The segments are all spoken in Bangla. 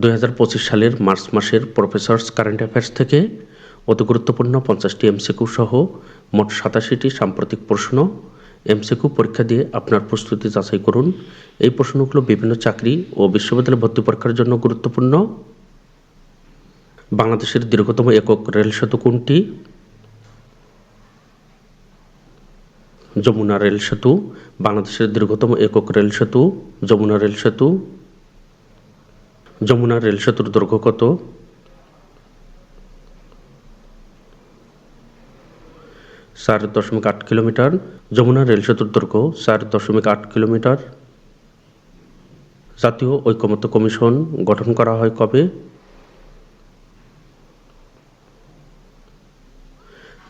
দু হাজার পঁচিশ সালের মার্চ মাসের প্রফেসর্স কারেন্ট অ্যাফেয়ার্স থেকে অতি গুরুত্বপূর্ণ পঞ্চাশটি এমসিকিউ সহ মোট সাতাশিটি সাম্প্রতিক প্রশ্ন। এমসিকিউ পরীক্ষা দিয়ে আপনার প্রস্তুতি যাচাই করুন। এই প্রশ্নগুলো বিভিন্ন চাকরি ও বিশ্ববিদ্যালয় ভর্তি পরীক্ষার জন্য গুরুত্বপূর্ণ। বাংলাদেশের দীর্ঘতম একক রেল সেতু কোনটি? যমুনা রেল সেতু, বাংলাদেশের দীর্ঘতম একক রেল সেতু, যমুনা রেল সেতু যমুনা রেল সেতুর দৈর্ঘ্য কত? চার দশমিক আট কিলোমিটার। যমুনা রেল সেতুর দৈর্ঘ্য চার দশমিক আট কিলোমিটার। জাতীয় ঐকমত্য কমিশন গঠন করা হয় কবে?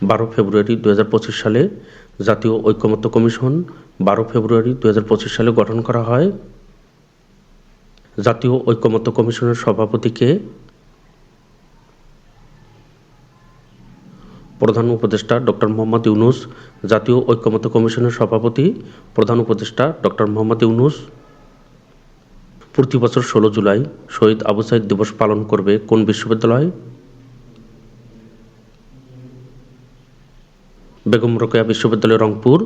বারো ফেব্রুয়ারি দু হাজার পঁচিশ সালে জাতীয় ঐকমত্য কমিশন বারো ফেব্রুয়ারি দু হাজার পঁচিশ সালে গঠন করা হয়। জাতীয় ঐকমত্য কমিশনের সভাপতিকে প্রধান উপদেষ্টা ডক্টর মোহাম্মদ ইউনুস, জাতীয় ঐকমত্য কমিশনের সভাপতি প্রধান উপদেষ্টা ডক্টর মোহাম্মদ ইউনুস প্রতি বছর ষোলো জুলাই শহীদ আবু সাইদ দিবস পালন করবে কোন বিশ্ববিদ্যালয়? বেগম রোকেয়া বিশ্ববিদ্যালয় রংপুর,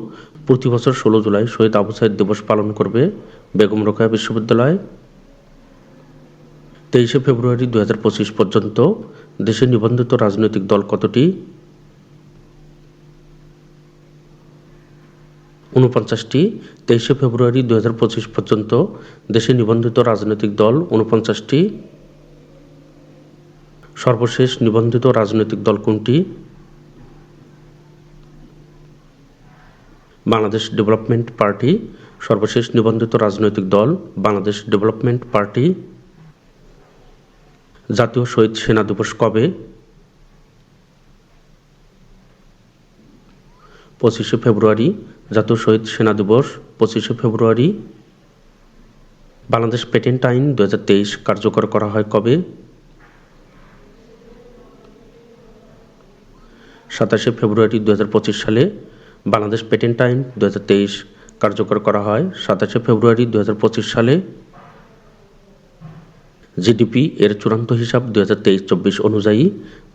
প্রতি বছর ষোলো জুলাই শহীদ আবু সাইদ দিবস পালন করবে বেগম রোকেয়া বিশ্ববিদ্যালয়। তেইশে ফেব্রুয়ারি দু হাজার পঁচিশ পর্যন্ত দেশে নিবন্ধিত রাজনৈতিক দল কতটি? উনপঞ্চাশটি তেইশে ফেব্রুয়ারি দু হাজার পঁচিশ পর্যন্ত দেশে নিবন্ধিত রাজনৈতিক দল উনপঞ্চাশটি সর্বশেষ নিবন্ধিত রাজনৈতিক দল কোনটি? Bangladesh development party. সর্বশেষ নিবন্ধিত রাজনৈতিক দল বাংলাদেশ ডেভেলপমেন্ট পার্টি। জাতীয় শহীদ সেনা দিবস কবে? পঁচিশে ফেব্রুয়ারি, জাতীয় শহীদ সেনা দিবস, পঁচিশে ফেব্রুয়ারি। বাংলাদেশ পেটেন্ট আইন দু হাজার তেইশ কার্যকর করা হয় কবে? সাতাশে ফেব্রুয়ারি দু হাজার পঁচিশ সালে বাংলাদেশ পেটেন্ট আইন দু হাজার তেইশ কার্যকর করা হয়। সাতাশে ফেব্রুয়ারি দু হাজার পঁচিশ সালে জিডিপি এর চূড়ান্ত হিসাব দু হাজার তেইশ চব্বিশ অনুযায়ী।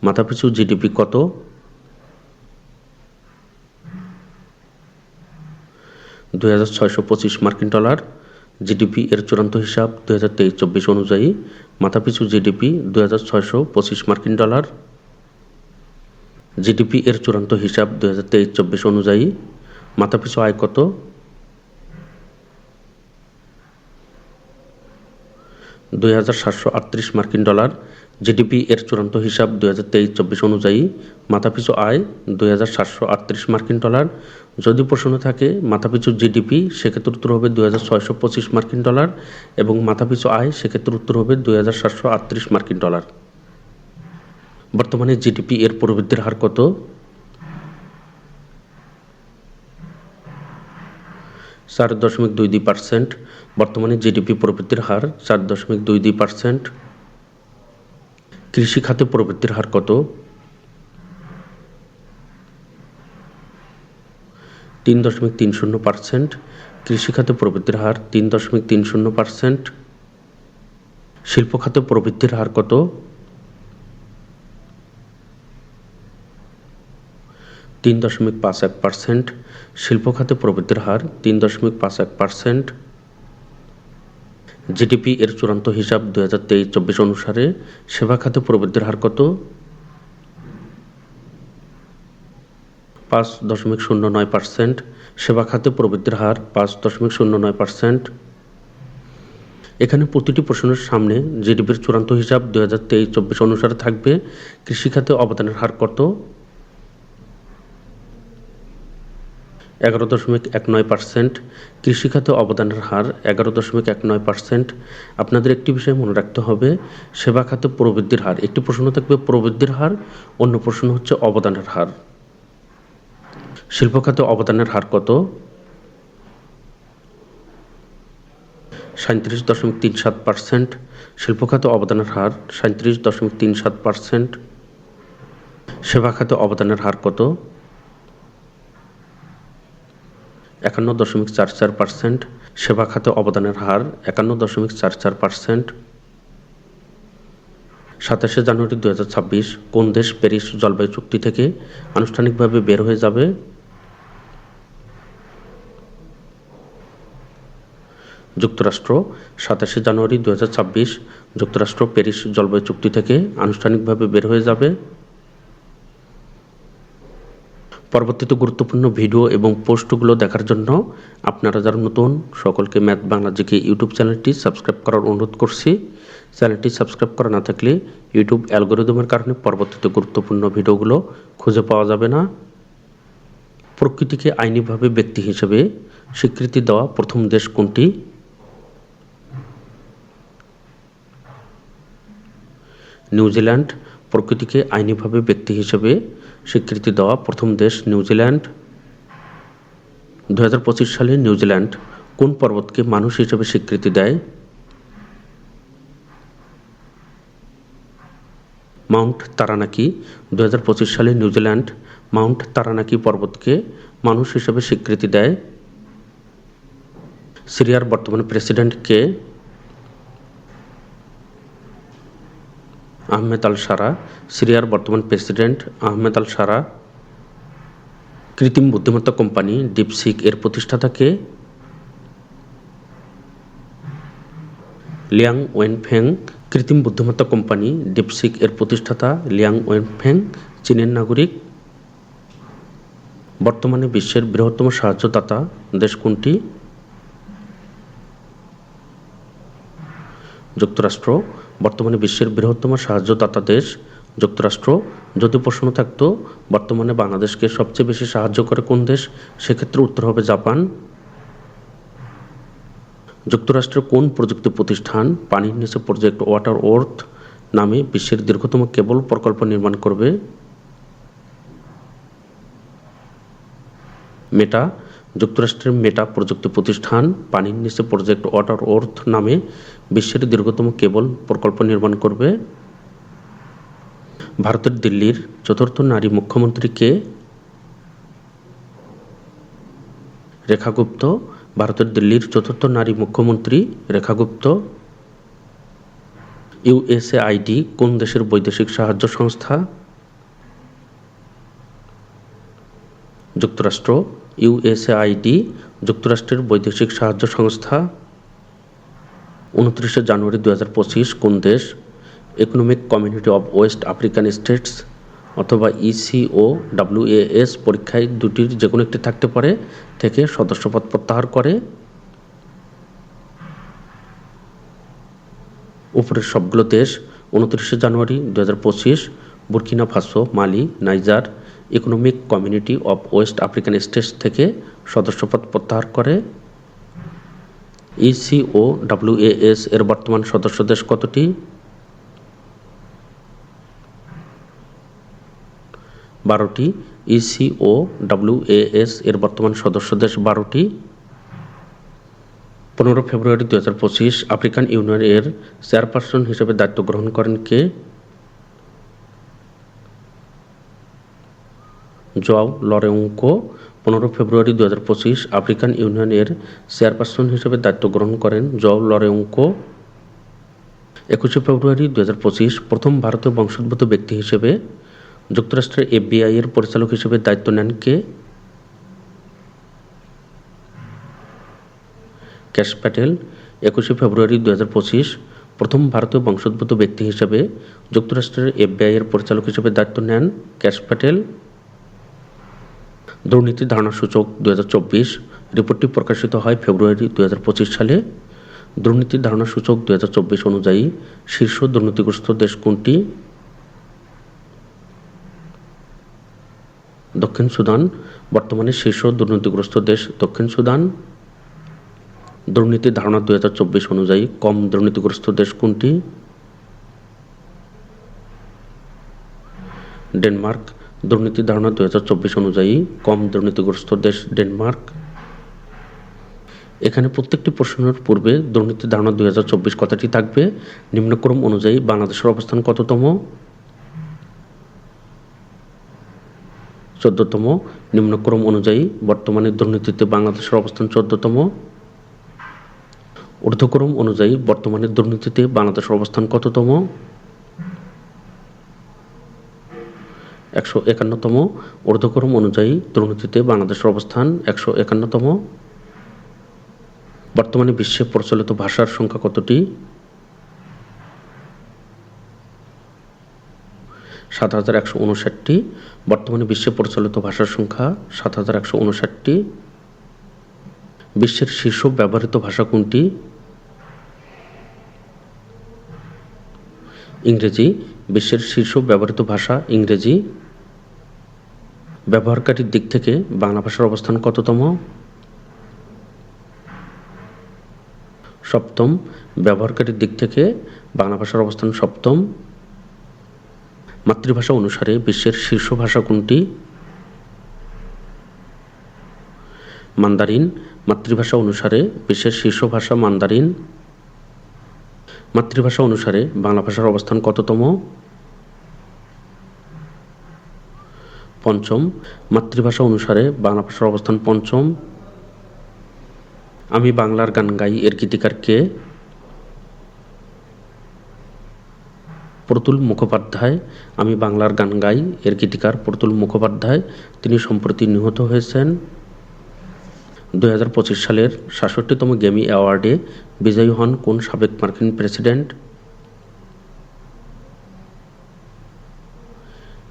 মাথাপিছু জিডিপি কত? দুই হাজার ছয়শো পঁচিশ মার্কিন ডলার। জিডিপি এর চূড়ান্ত হিসাব দু হাজার তেইশ চব্বিশ অনুযায়ী। মাথাপিছু জিডিপি দু হাজার ছয়শো পঁচিশ মার্কিন ডলার। জিডিপি এর চূড়ান্ত হিসাব দু হাজার তেইশ চব্বিশ অনুযায়ী। মাথাপিছু আয় কত? দুই হাজার সাতশো আটত্রিশ মার্কিন ডলার, জিডিপি এর চূড়ান্ত হিসাব দুই হাজার তেইশ চব্বিশ অনুযায়ী, মাথাপিছু আয় দুই হাজার সাতশো আটত্রিশ মার্কিন ডলার। যদি প্রশ্ন থাকে, মাথাপিছু জিডিপি সেক্ষেত্রে উত্তর হবে দুই ছয়শো পঁচিশ মার্কিন ডলার এবং মাথাপিছু আয় সেক্ষেত্রে উত্তর হবে দুই সাতশো আটত্রিশ মার্কিন ডলার। বর্তমানে জিডিপি এর প্রবৃদ্ধির হার কত? চার দশমিক দুই দুই পার্সেন্ট। বর্তমানে জিডিপি প্রবৃদ্ধির হার চার দশমিক দুই দুই পার্সেন্ট। কৃষি খাতে প্রবৃদ্ধির হার কত? তিন দশমিক তিন শূন্য পার্সেন্ট। কৃষি খাতে প্রবৃদ্ধির হার তিন দশমিক তিন শূন্য পার্সেন্ট। শিল্প খাতে প্রবৃদ্ধির হার কত? তিন দশমিক পাঁচ এক পার্সেন্ট। শিল্প খাতে প্রবৃদ্ধির হার তিন দশমিক পাঁচ এক পার্সেন্ট। জিডিপি এর চূড়ান্ত হিসাব দু হাজার তেইশ চব্বিশ অনুসারে সেবা খাতে প্রবৃদ্ধির হার কত? পাঁচ দশমিক শূন্য নয় পার্সেন্ট। সেবা খাতে প্রবৃদ্ধির হার পাঁচ দশমিক শূন্য নয় পার্সেন্ট। এখানে প্রতিটি প্রশ্নের সামনে জিডিপির চূড়ান্ত হিসাব দু হাজার তেইশ চব্বিশ অনুসারে থাকবে। কৃষিখাতে অবদানের হার কত? এগারো দশমিক এক নয় পার্সেন্ট। কৃষিখাতে অবদানের হার এগারো দশমিক এক নয় পার্সেন্ট। আপনাদের একটি বিষয় মনে রাখতে হবে সেবা খাতে প্রবৃদ্ধির হার। একটি প্রশ্ন থাকবে, প্রবৃদ্ধির হার। অন্য প্রশ্ন হচ্ছে অবদানের হার। শিল্প খাতে অবদানের হার কত? সাঁত্রিশ দশমিক তিন সাত পার্সেন্ট। শিল্প খাতে অবদানের হার সাঁত্রিশ দশমিক তিন সাত পার্সেন্ট। সেবা খাতে অবদানের হার কত? একান্ন দশমিক চার চার পার্সেন্ট, সেবা খাতে অবদানের হার একান্ন দশমিক চার চার পার্সেন্ট। সাতাশে জানুয়ারি দু কোন দেশ প্যারিস জলবায়ু চুক্তি থেকে আনুষ্ঠানিকভাবে বের হয়ে যাবে? যুক্তরাষ্ট্র, সাতাশে জানুয়ারি দু হাজার ছাব্বিশ, যুক্তরাষ্ট্র প্যারিস জলবায়ু চুক্তি থেকে আনুষ্ঠানিকভাবে বের হয়ে যাবে। পরবর্তীতে গুরুত্বপূর্ণ ভিডিও এবং পোস্টগুলো দেখার জন্য আপনারা যারা নতুন, সকলকে ম্যাথ বাংলা জিকে ইউটিউব চ্যানেলটি সাবস্ক্রাইব করার অনুরোধ করছি। চ্যানেলটি সাবস্ক্রাইব করা না থাকলে ইউটিউব অ্যালগোরিদমের কারণে পরবর্তীতে গুরুত্বপূর্ণ ভিডিওগুলো খুঁজে পাওয়া যাবে না। প্রকৃতিকে আইনিভাবে ব্যক্তি হিসেবে স্বীকৃতি দেওয়া প্রথম দেশ কোনটি? নিউজিল্যান্ড প্রকৃতিকে আইনিভাবে ব্যক্তি হিসেবে স্বীকৃতি দেওয়া প্রথম দেশ নিউজিল্যান্ড। দুহাজার পঁচিশ সালে নিউজিল্যান্ড কোন পর্বতকে মানুষ হিসেবে স্বীকৃতি দেয়? Mount Taranaki. দু হাজার পঁচিশ সালে নিউজিল্যান্ড মাউন্ট তারানাকি পর্বতকে মানুষ হিসেবে স্বীকৃতি দেয়। সিরিয়ার বর্তমান প্রেসিডেন্ট কে? আহমেদ আল সারা সিরিয়ার বর্তমান প্রেসিডেন্ট আহমেদ আল সারা কৃত্রিম বুদ্ধিমত্তা কোম্পানি ডিপসিক এর প্রতিষ্ঠাতাকে লিয়াং ওয়েনফেং, কৃত্রিম বুদ্ধিমত্তা কোম্পানি ডিপসিক এর প্রতিষ্ঠাতা লিয়াং ওয়েনফেং, চীনের নাগরিক, বর্তমানে বিশ্বের বৃহত্তম সাহায্যদাতা দেশ কোনটি? যুক্তরাষ্ট্র বর্তমানে বিশ্বের বৃহত্তম সাহায্যদাতা দেশ, যুক্তরাষ্ট্র। যদি প্রশ্ন থাকতো, বর্তমানে বাংলাদেশকে সবচেয়ে বেশি সাহায্য করে কোন দেশ, সেক্ষেত্রে উত্তর হবে জাপান। যুক্তরাষ্ট্রের কোন প্রযুক্তি প্রতিষ্ঠান, পানির নিচে প্রজেক্ট ওয়াটার ওর্থ নামে বিশ্বের দীর্ঘতম কেবল প্রকল্প নির্মাণ করবে? মেটা যুক্তরাষ্ট্রের মেটা প্রযুক্তি প্রতিষ্ঠান পানির নিচে প্রজেক্ট ওয়াটার ওর্থ নামে বিশ্বের দীর্ঘতম কেবল প্রকল্প নির্মাণ করবে। ভারতের দিল্লির চতুর্থ নারী মুখ্যমন্ত্রী কে রেখা গুপ্ত, ভারতের দিল্লির চতুর্থ নারী মুখ্যমন্ত্রী রেখা গুপ্ত। ইউএসএআইডি কোন দেশের বৈদেশিক সাহায্য সংস্থা? যুক্তরাষ্ট্র। ইউএসএআইডি, যুক্তরাষ্ট্রের বৈদেশিক সাহায্য সংস্থা। উনত্রিশে জানুয়ারি দু হাজার পঁচিশ, কোন দেশ? Economic community of West African States অথবা E C O W A S পরীক্ষায় দুটির যে কোনো একটি থাকতে পারে, থেকে সদস্যপদ প্রত্যাহার করে। উপরের সবগুলো দেশ, উনত্রিশে জানুয়ারি দু হাজার পঁচিশ, Burkina Faso, Mali, Niger economic community of West African States থেকে সদস্যপদ প্রত্যাহার করে। ইসিও ডাব্লিউএএস এর বর্তমান সদস্য দেশ কতটি? বারোটি। ইসিও ডাব্লিউএএস এর বর্তমান সদস্য দেশ বারোটি। পনেরো ফেব্রুয়ারি দু হাজার পঁচিশ আফ্রিকান ইউনিয়ন এর চেয়ারপারসন হিসেবে দায়িত্ব গ্রহণ করেন কে? জোয়াও লরেঙ্কো পনেরো ফেব্রুয়ারি দু হাজার পঁচিশ আফ্রিকান ইউনিয়নের চেয়ারপারসন হিসেবে দায়িত্ব গ্রহণ করেন জও লরেঙ্কো। একুশে ফেব্রুয়ারি দু হাজার পঁচিশ প্রথম ভারতীয় বংশোদ্ভূত ব্যক্তি হিসেবে যুক্তরাষ্ট্রের এফবিআই এর পরিচালক হিসেবে দায়িত্ব নেন কে? ক্যাশ প্যাটেল। একুশে ফেব্রুয়ারি দু হাজার পঁচিশ প্রথম ভারতীয় বংশোদ্ভূত ব্যক্তি হিসেবে যুক্তরাষ্ট্রের এফবিআই এর পরিচালক হিসেবে দায়িত্ব নেন ক্যাশ প্যাটেল। দুর্নীতি ধারণা সূচক দু হাজার চব্বিশ। রিপোর্টটি প্রকাশিত হয় ফেব্রুয়ারি দু হাজার পঁচিশ সালে। দুর্নীতি ধারণা সূচক দু অনুযায়ী শীর্ষ দুর্নীতিগ্রস্ত দেশ কোনটি? দক্ষিণ সুদান। বর্তমানে শীর্ষ দুর্নীতিগ্রস্ত দেশ দক্ষিণ সুদান। দুর্নীতি ধারণা দুই হাজার চব্বিশ অনুযায়ী কম দুর্নীতিগ্রস্ত দেশ কোনটি? ডেনমার্ক। দুর্নীতির ধারণা দু অনুযায়ী কম দুর্নীতিগ্রস্ত দেশ ডেনমার্ক। এখানে প্রত্যেকটি প্রশ্নের পূর্বে দুর্নীতি ধারণা দুই কথাটি থাকবে। নিম্নক্রম অনুযায়ী বাংলাদেশের অবস্থান কততম? চোদ্দতম। নিম্নক্রম অনুযায়ী বর্তমানে দুর্নীতিতে বাংলাদেশের অবস্থান চোদ্দতম। ঊর্ধ্বক্রম অনুযায়ী বর্তমানে দুর্নীতিতে বাংলাদেশের অবস্থান কততম? একশো একান্নতম ঊর্ধ্বক্রম অনুযায়ী দুর্নীতিতে বাংলাদেশের অবস্থান একশো একান্নতম। বর্তমানে বিশ্বে প্রচলিত ভাষার সংখ্যা কতটি? সাত হাজার একশো উনষাটটি। বর্তমানে বিশ্বে প্রচলিত ভাষার সংখ্যা সাত হাজার একশো উনষাটটি। বিশ্বের শীর্ষ ব্যবহৃত ভাষা কোনটি? ইংরেজি। বিশ্বের শীর্ষ ব্যবহৃত ভাষা ইংরেজি। ব্যবহারকারীর দিক থেকে বাংলা ভাষার অবস্থান কততম? সপ্তম, ব্যবহারকারীর দিক থেকে বাংলা ভাষার অবস্থান সপ্তম। মাতৃভাষা অনুসারে বিশ্বের শীর্ষ ভাষা কোনটি? মান্দারিন, মাতৃভাষা অনুসারে বিশ্বের শীর্ষ ভাষা মান্দারিন। মাতৃভাষা অনুসারে বাংলা ভাষার অবস্থান কততম? পঞ্চম, মাতৃভাষা অনুসারে বাংলা ভাষার অবস্থান পঞ্চম। আমি বাংলার গান গাই, এর গীতিকার কে? প্রতুল মুখোপাধ্যায়। আমি বাংলার গান গাই, এর গীতিকার প্রতুল মুখোপাধ্যায়। তিনি সম্প্রতি নিহত হয়েছেন। দু হাজার পঁচিশ সালের সাতষট্টিতম গেমি অ্যাওয়ার্ডে বিজয়ী হন কোন সাবেক মার্কিন প্রেসিডেন্ট?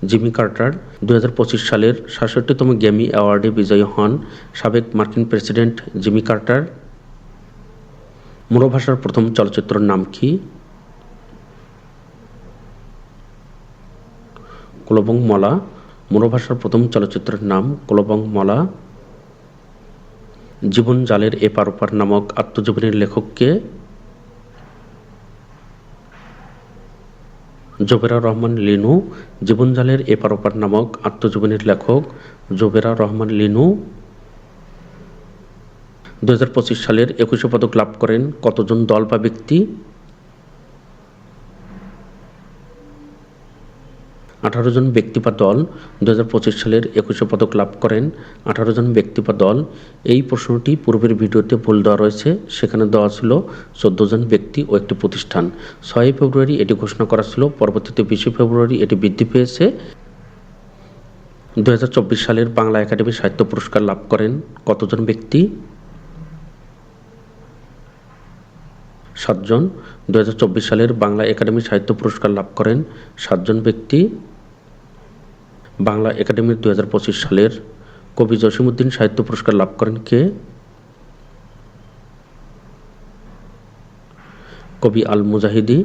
জিমি কার্টার দু হাজার পঁচিশ সালের সাতষট্টিতম গ্যামি অ্যাওয়ার্ডে বিজয়ী হন সাবেক মার্কিন প্রেসিডেন্ট জিমি কার্টার। মুরো ভাষার প্রথম চলচ্চিত্রের নাম কি? কুলবং মলা। মুরো ভাষার প্রথম চলচ্চিত্রের নাম কুলবং মলা। জীবন জালের এপার ওপার নামক আত্মজীবনীর লেখককে জোবেরা রহমান লিনু, জীবনজালের এপার ওপার নামক আত্মজীবনীর লেখক জোবেরা রহমান লিনু। দুহাজার পঁচিশ সালের একুশে পদক লাভ করেন কতজন দল বা ব্যক্তি? আঠারো জন ব্যক্তি বা দল দু হাজার পঁচিশ সালের একুশে পদক লাভ করেন। আঠারো জন ব্যক্তি বা দল, এই প্রশ্নটি পূর্বের ভিডিওতে ভুল দেওয়া রয়েছে। সেখানে দেওয়া ছিল চোদ্দ জন ব্যক্তি ও একটি প্রতিষ্ঠান। ছয়ই ফেব্রুয়ারি এটি ঘোষণা করা ছিল। পরবর্তীতে বিশে ফেব্রুয়ারি এটি বৃদ্ধি পেয়েছে। দু হাজার চব্বিশ সালের বাংলা একাডেমি সাহিত্য পুরস্কার লাভ করেন কতজন ব্যক্তি? সাতজন। দু হাজার চব্বিশ সালের বাংলা একাডেমি সাহিত্য পুরস্কার লাভ করেন সাতজন ব্যক্তি। বাংলা একাডেমির দু হাজার পঁচিশ সালের কবি জসিমুদ্দিন সাহিত্য পুরস্কার লাভ করেন কে? কবি আল মুজাহিদি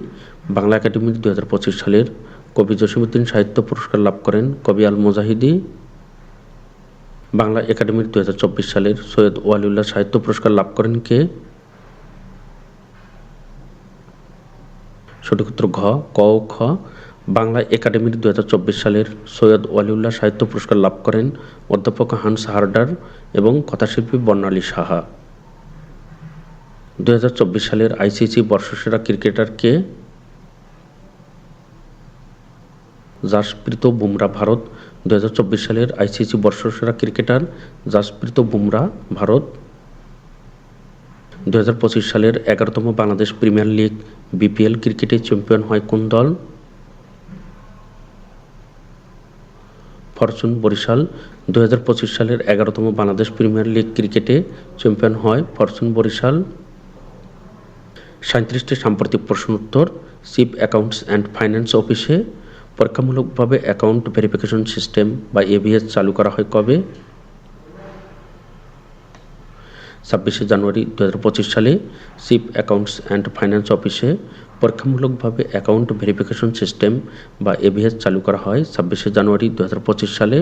বাংলা একাডেমির দু হাজার পঁচিশ সালের কবি জসিমুদ্দিন সাহিত্য পুরস্কার লাভ করেন কবি আল মুজাহিদি বাংলা একাডেমির দু হাজার চব্বিশ সালের সৈয়দ ওয়ালিউল্লাহ সাহিত্য পুরস্কার লাভ করেন কে? সঠিক ঘ, ক ও খ, বাংলা একাডেমির দুই হাজার চব্বিশ সালের সৈয়দ ওয়ালিউল্লাহ সাহিত্য পুরস্কার লাভ করেন অধ্যাপক হান্স হার্ডার এবং কথাশিল্পী বর্ণালী সাহা। দুই হাজার চব্বিশ সালের আইসিসি বর্ষসেরা ক্রিকেটার কে? জাসপ্রীত বুমরা ভারত। দুই হাজার চব্বিশ সালের আইসিসি বর্ষসেরা ক্রিকেটার জাসপ্রীত বুমরা ভারত। দু হাজার পঁচিশ সালের এগারোতম বাংলাদেশ প্রিমিয়ার লিগ বিপিএল ক্রিকেটে চ্যাম্পিয়ন হয় কোন দল? ফরচুন বরিশাল। দু হাজার পঁচিশ সালের এগারোতম বাংলাদেশ প্রিমিয়ার লিগ ক্রিকেটে চ্যাম্পিয়ন হয় ফরচুন বরিশাল। সাঁত্রিশটি সাম্প্রতিক প্রশ্ন উত্তর, চিফ অ্যাকাউন্টস অ্যান্ড ফাইন্যান্স অফিসে। পরীক্ষামূলকভাবে অ্যাকাউন্ট ভেরিফিকেশন সিস্টেম বা এবিএস চালু করা হয় কবে? ছাব্বিশে জানুয়ারি দু হাজার পঁচিশ সালে চিফ অ্যাকাউন্টস অ্যান্ড ফাইন্যান্স অফিসে পরীক্ষামূলকভাবে অ্যাকাউন্ট ভেরিফিকেশন সিস্টেম বা এভিএস চালু করা হয় ছাব্বিশে জানুয়ারি দু হাজার পঁচিশ সালে।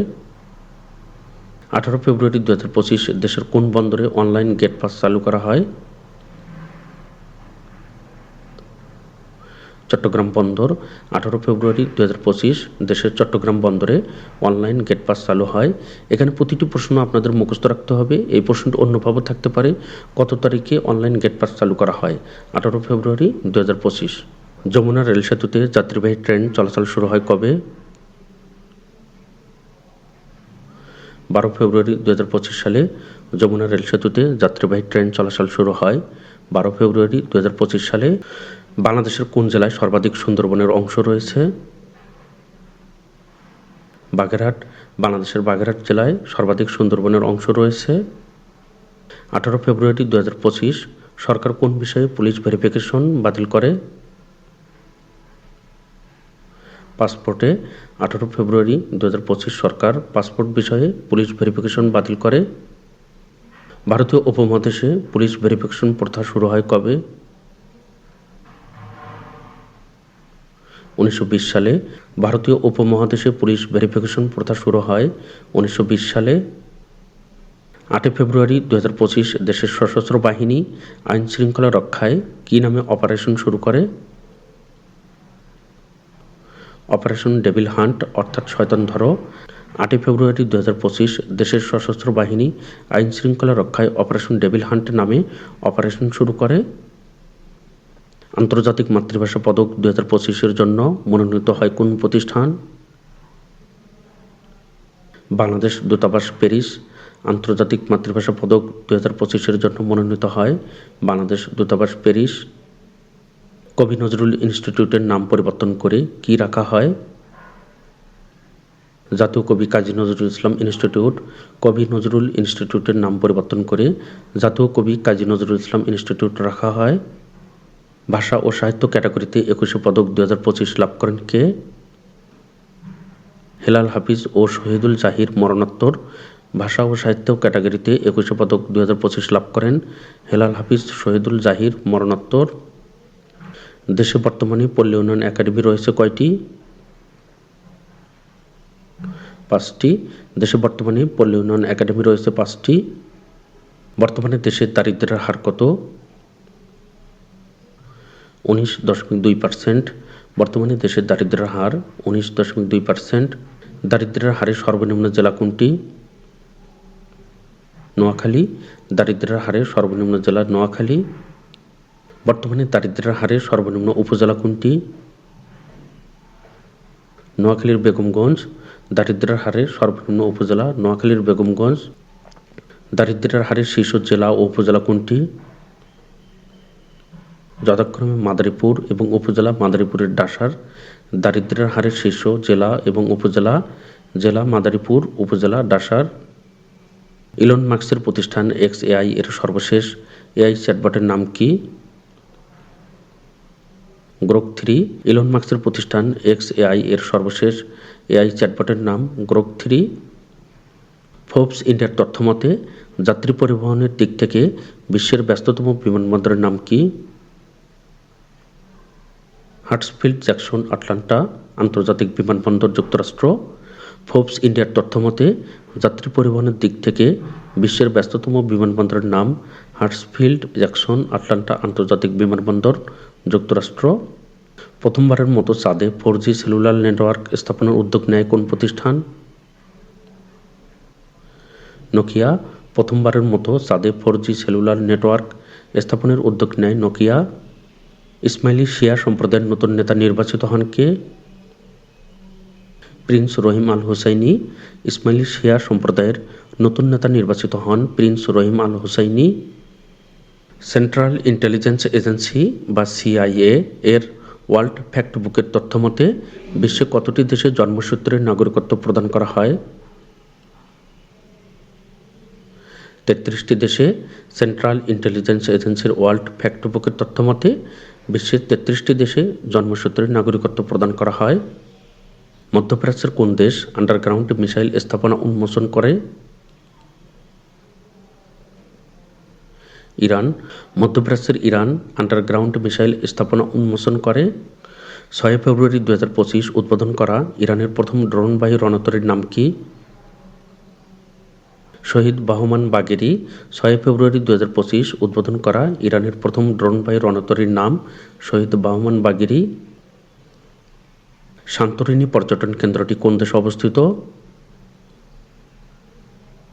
আঠারো ফেব্রুয়ারি দু দেশের কোন বন্দরে অনলাইন গেট পাস চালু করা হয়? চট্টগ্রাম বন্দর, আঠারো ফেব্রুয়ারি দু হাজার পঁচিশ, দেশের চট্টগ্রাম বন্দরে অনলাইন গেট পাস চালু হয়। এখানে প্রতিটি প্রশ্ন আপনাদের মুখস্থ রাখতে হবে। এই প্রশ্নটি অন্যভাবে থাকতে পারে। কত তারিখে অনলাইন গেট পাস চালু করা হয়? আঠারো ফেব্রুয়ারি দু হাজার পঁচিশ। যমুনা রেল সেতুতে যাত্রীবাহী ট্রেন চলাচল শুরু হয় কবে? বারো ফেব্রুয়ারি দু হাজার পঁচিশ সালে যমুনা রেল সেতুতে যাত্রীবাহী ট্রেন চলাচল শুরু হয়। বারো ফেব্রুয়ারি দু হাজার পঁচিশ সালে বাংলাদেশের কোন জেলায় সর্বাধিক সুন্দরবনের অংশ রয়েছে? বাগেরহাট, বাংলাদেশের বাগেরহাট জেলায় সর্বাধিক সুন্দরবনের অংশ রয়েছে। আঠারো ফেব্রুয়ারি দু হাজার পঁচিশ, সরকার কোন বিষয়ে পুলিশ ভেরিফিকেশন বাতিল করে? পাসপোর্টে, আঠারো ফেব্রুয়ারি দু হাজার পঁচিশ, সরকার পাসপোর্ট বিষয়ে পুলিশ ভেরিফিকেশন বাতিল করে? ভারতীয় উপমহাদেশে পুলিশ ভেরিফিকেশন প্রথা শুরু হয় কবে? উনিশশো বিশ সালে ভারতীয় উপমহাদেশে পুলিশ ভেরিফিকেশন প্রথা শুরু হয়। উনিশশো বিশ সালে আটই ফেব্রুয়ারি দু হাজার পঁচিশ দেশের সশস্ত্র বাহিনী আইন শৃঙ্খলা রক্ষায় কী নামে অপারেশন শুরু করে? অপারেশন ডেভিল হান্ট, অর্থাৎ শয়তান ধরো, আটই ফেব্রুয়ারি দু হাজার পঁচিশ দেশের সশস্ত্র বাহিনী আইন শৃঙ্খলা রক্ষায় অপারেশন ডেভিল হান্ট নামে অপারেশন শুরু করে। আন্তর্জাতিক মাতৃভাষা পদক দু হাজার পঁচিশের জন্য মনোনীত হয় কোন প্রতিষ্ঠান? বাংলাদেশ দূতাবাস প্যারিস। আন্তর্জাতিক মাতৃভাষা পদক দু হাজার পঁচিশের জন্য মনোনীত হয় বাংলাদেশ দূতাবাস প্যারিস। কবি নজরুল ইনস্টিটিউটের নাম পরিবর্তন করে কি রাখা হয়? জাতীয় কবি কাজী নজরুল ইসলাম ইনস্টিটিউট। কবি নজরুল ইনস্টিটিউটের নাম পরিবর্তন করে জাতীয় কবি কাজী নজরুল ইসলাম ইনস্টিটিউট রাখা হয়। ভাষা ও সাহিত্য ক্যাটাগরিতে একুশে পদক দু হাজার পঁচিশ লাভ করেন কে? হেলাল হাফিজ ও শহীদুল জাহির মরণোত্তর। ভাষা ও সাহিত্য ক্যাটাগরিতে একুশে পদক দু হাজার পঁচিশ লাভ করেন হেলাল হাফিজ শহীদুল জাহির মরণোত্তর। দেশে বর্তমানে পল্লী উন্নয়ন একাডেমি রয়েছে কয়টি? পাঁচটি। দেশে বর্তমানে পল্লী উন্নয়ন একাডেমি রয়েছে পাঁচটি। বর্তমানে দেশের দারিদ্র্যের হার কত? উনিশ দশমিক দুই পার্সেন্ট বর্তমানে দেশের দারিদ্র্যের হার উনিশ দশমিক দুই পার্সেন্ট দারিদ্র্যের হারে সর্বনিম্ন জেলা কোনটি? নোয়াখালী। দারিদ্র্যের হারে সর্বনিম্ন জেলা নোয়াখালী। বর্তমানে দারিদ্র্যের হারে সর্বনিম্ন উপজেলা কোনটি? নোয়াখালীর বেগমগঞ্জ। দারিদ্র্যের হারে সর্বনিম্ন উপজেলা নোয়াখালীর বেগমগঞ্জ। দারিদ্র্যের হারে শীর্ষ জেলা ও উপজেলা কোনটি? যথাক্রমে মাদারীপুর এবং উপজেলা মাদারীপুরের ডাসার দারিদ্র্যের হারের শীর্ষ জেলা এবং উপজেলা জেলা মাদারীপুর, উপজেলা ডাসার ইলন মার্কসের প্রতিষ্ঠান এক্স এআই এর সর্বশেষ এআই চ্যাটবটের নাম কি? Grok three. ইলন মার্কসের প্রতিষ্ঠান এক্স এআই এর সর্বশেষ এআই চ্যাটবটের নাম গ্রোক থ্রি। ফোর্বস ইন্ডিয়ার তথ্যমতে, যাত্রী পরিবহনের দিক থেকে বিশ্বের ব্যস্ততম বিমানবন্দরের নাম কি? হার্টসফিল্ড জ্যাকসন আটলান্টা আন্তর্জাতিক বিমানবন্দর, যুক্তরাষ্ট্র ফোর্বস ইন্ডিয়ার তথ্যমতে, যাত্রী পরিবহনের দিক থেকে বিশ্বের ব্যস্ততম বিমানবন্দরের নাম হার্টসফিল্ড জ্যাকসন আটলান্টা আন্তর্জাতিক বিমানবন্দর, যুক্তরাষ্ট্র। প্রথমবারের মতো চাঁদে ফোর জি সেলুলার নেটওয়ার্ক স্থাপনের উদ্যোগ নেয় কোন প্রতিষ্ঠান? নোকিয়া প্রথমবারের মতো চাঁদে ফোর জি সেলুলার নেটওয়ার্ক স্থাপনের উদ্যোগ নেয় নোকিয়া ইসমাইলি শিয়া সম্প্রদায়ের নতুন নেতা নির্বাচিত হন কে? Prince Rahim Al Hussaini Ismaili শিয়া সম্প্রদায়ের নতুন নেতা নির্বাচিত হন prince Rahim Al Hussaini central intelligence agency বা সিআইএ এর ওয়ার্ল্ড ফ্যাক্ট বুকের তথ্যমতে বিশ্বে কতটি দেশে জন্মসূত্রে নাগরিকত্ব প্রদান করা হয়? তেত্রিশটি দেশে সেন্ট্রাল ইন্টেলিজেন্স এজেন্সির ওয়ার্ল্ড ফ্যাক্ট বুকের তথ্যমতে বিশ্বের তেত্রিশটি দেশে জন্মসূত্রে নাগরিকত্ব প্রদান করা হয়। মধ্যপ্রাচ্যের কোন দেশ আন্ডারগ্রাউন্ড মিসাইল স্থাপনা উন্মোচন করে? ইরান। মধ্যপ্রাচ্যের ইরান আন্ডারগ্রাউন্ড মিসাইল স্থাপনা উন্মোচন করে। ছয় ফেব্রুয়ারি দু উদ্বোধন করা ইরানের প্রথম ড্রোনবাহী রণতরীর নাম কি? শহীদ বাহমান বাগেরি ছয় ফেব্রুয়ারি দু হাজার পঁচিশ উদ্বোধন করা ইরানের প্রথম ড্রোনবাহী রণতরীর নাম শহীদ বাহমান বাগেরি সান্তরিনী পর্যটন কেন্দ্রটি কোন দেশে অবস্থিত?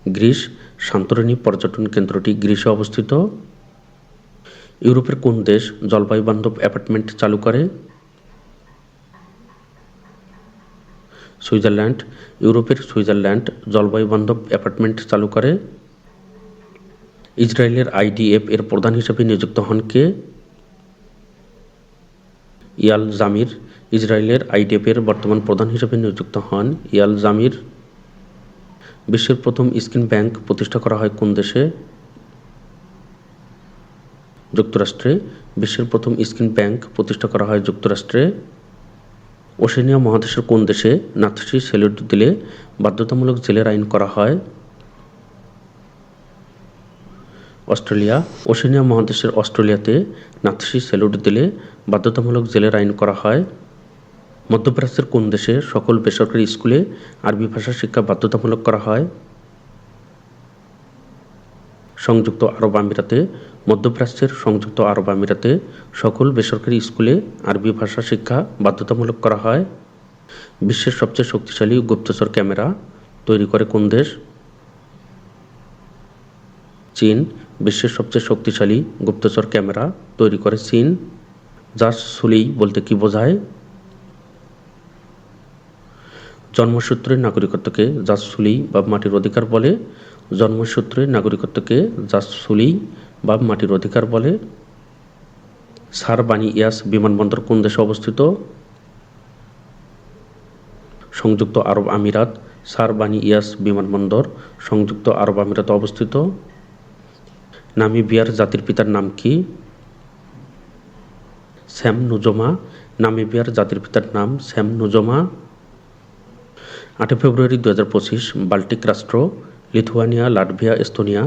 গ্রিস। সান্তরিনী পর্যটন কেন্দ্রটি গ্রিসে অবস্থিত। ইউরোপের কোন দেশ জলবায়ু বান্ধব অ্যাপার্টমেন্ট চালু করে? সুইজারল্যান্ড, ইউরোপের সুইজারল্যান্ড জলবায়ু বান্ধব অ্যাপার্টমেন্ট চালু করে। ইসরায়েলের আইডিএফ এর প্রধান হিসেবে নিযুক্ত হন কে? ইয়াল জামির। ইসরায়েলের আইডিএফের বর্তমান প্রধান হিসেবে নিযুক্ত হন ইয়াল জামির। বিশ্বের প্রথম স্কিন ব্যাংক প্রতিষ্ঠা করা হয় কোন দেশে? যুক্তরাষ্ট্রে। বিশ্বের প্রথম স্কিন ব্যাংক প্রতিষ্ঠা করা হয় যুক্তরাষ্ট্রে। ওশেনিয়া মহাদেশের কোন দেশে নাথসি স্যালুট দিলে বাধ্যতামূলক জেলের আইন করা হয়? অস্ট্রেলিয়া। ওশেনিয়া মহাদেশের অস্ট্রেলিয়াতে নাথসি স্যালুট দিলে বাধ্যতামূলক জেলের আইন করা হয়। মধ্যপ্রাচ্যের কোন দেশে সকল বেসরকারি স্কুলে আরবি ভাষা শিক্ষা বাধ্যতামূলক করা হয়? সংযুক্ত আরব আমিরাতে মধ্যপ্রাচ্যের সংযুক্ত আরব আমিরাতে সকল বেসরকারি স্কুলে আরবি ভাষা শিক্ষা বাধ্যতামূলক করা হয়। বিশ্বের সবচেয়ে শক্তিশালী গুপ্তচর ক্যামেরা তৈরি করে কোন দেশ? চীন, বিশ্বের সবচেয়ে শক্তিশালী গুপ্তচর ক্যামেরা তৈরি করে চীন। জাস সুলি বলতে কি বোঝায়? জন্মসূত্রে নাগরিকত্বকে জাসসুলি বা মাটির অধিকার বলে। জন্মসূত্রে নাগরিকত্বকে জাসসুলি বা মাটির অধিকার বলে। সার বানি ইয়াস বিমানবন্দর কোন দেশে অবস্থিত? সংযুক্ত আরব আমিরাত সার বানি ইয়াস বিমানবন্দর, সংযুক্ত আরব আমিরাতে অবস্থিত। নামিবিয়ার জাতির পিতার নাম কি? শ্যাম নুজমা। নামিবিয়ার জাতির পিতার নাম শ্যাম নুজমা। আটই ফেব্রুয়ারি দু হাজার পঁচিশ, বাল্টিক রাষ্ট্র লিথুয়ানিয়া, লাটভিয়া, এস্তোনিয়া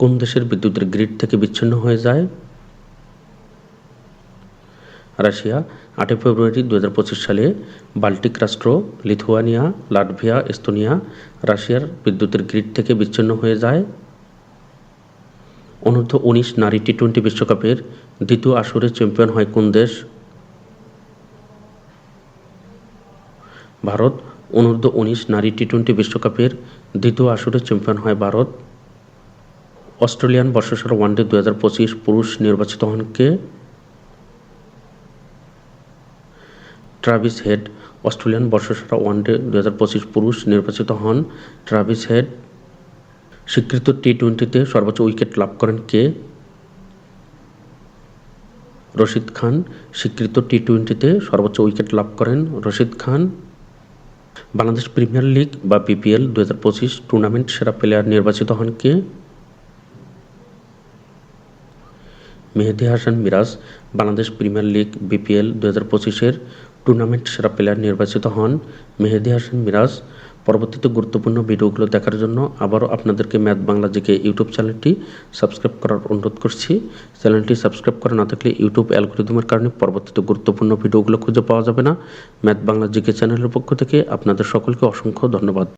কোন দেশের বিদ্যুতের গ্রিড থেকে বিচ্ছিন্ন হয়ে যায়? রাশিয়া, আটই ফেব্রুয়ারি দু হাজার পঁচিশ সালে বাল্টিক রাষ্ট্র, লিথুয়ানিয়া, লাটভিয়া, এস্তোনিয়া রাশিয়ার বিদ্যুতের গ্রিড থেকে বিচ্ছিন্ন হয়ে যায়। অনূর্ধ্ব উনিশ নারী টি টোয়েন্টি বিশ্বকাপের দ্বিতীয় আসরে চ্যাম্পিয়ন হয় কোন দেশ? ভারত অনূর্ধ্ব উনিশ নারী টি টোয়েন্টি বিশ্বকাপের দ্বিতীয় আসরে চ্যাম্পিয়ন হয় ভারত। অস্ট্রেলিয়ান বর্ষসেরা ওয়ানডে দু হাজার পঁচিশ পুরুষ নির্বাচিত হন কে? Travis Head. অস্ট্রেলিয়ান বর্ষসেরা ওয়ানডে দু হাজার পঁচিশ পুরুষ নির্বাচিত হন ট্রাভিস হেড। স্বীকৃত টি টোয়েন্টিতে সর্বোচ্চ উইকেট লাভ করেন কে? রশিদ খান। স্বীকৃত টি টোয়েন্টিতে সর্বোচ্চ উইকেট লাভ করেন রশিদ খান। বাংলাদেশ প্রিমিয়ার লিগ বা বিপিএল দু হাজার পঁচিশ টুর্নামেন্ট সেরা প্লেয়ার নির্বাচিত হন কে? Mehedi Hasan Miraz, Bangladesh premier league, BPL দু হাজার পঁচিশের টুর্নামেন্ট সেরা প্লেয়ার নির্বাচিত হন মেহেদি হাসান মিরাজ। পরবর্তীতে গুরুত্বপূর্ণ ভিডিওগুলো দেখার জন্য আবারও আপনাদেরকে ম্যাথ বাংলা জিকে ইউটিউব চ্যানেলটি সাবস্ক্রাইব করার অনুরোধ করছি। চ্যানেলটি সাবস্ক্রাইব করা না থাকলে ইউটিউব অ্যালগোরিদমের কারণে পরবর্তীতে গুরুত্বপূর্ণ ভিডিওগুলো খুঁজে পাওয়া যাবে না। ম্যাথ বাংলা জিকে চ্যানেলের পক্ষ থেকে আপনাদের সকলকে অসংখ্য ধন্যবাদ।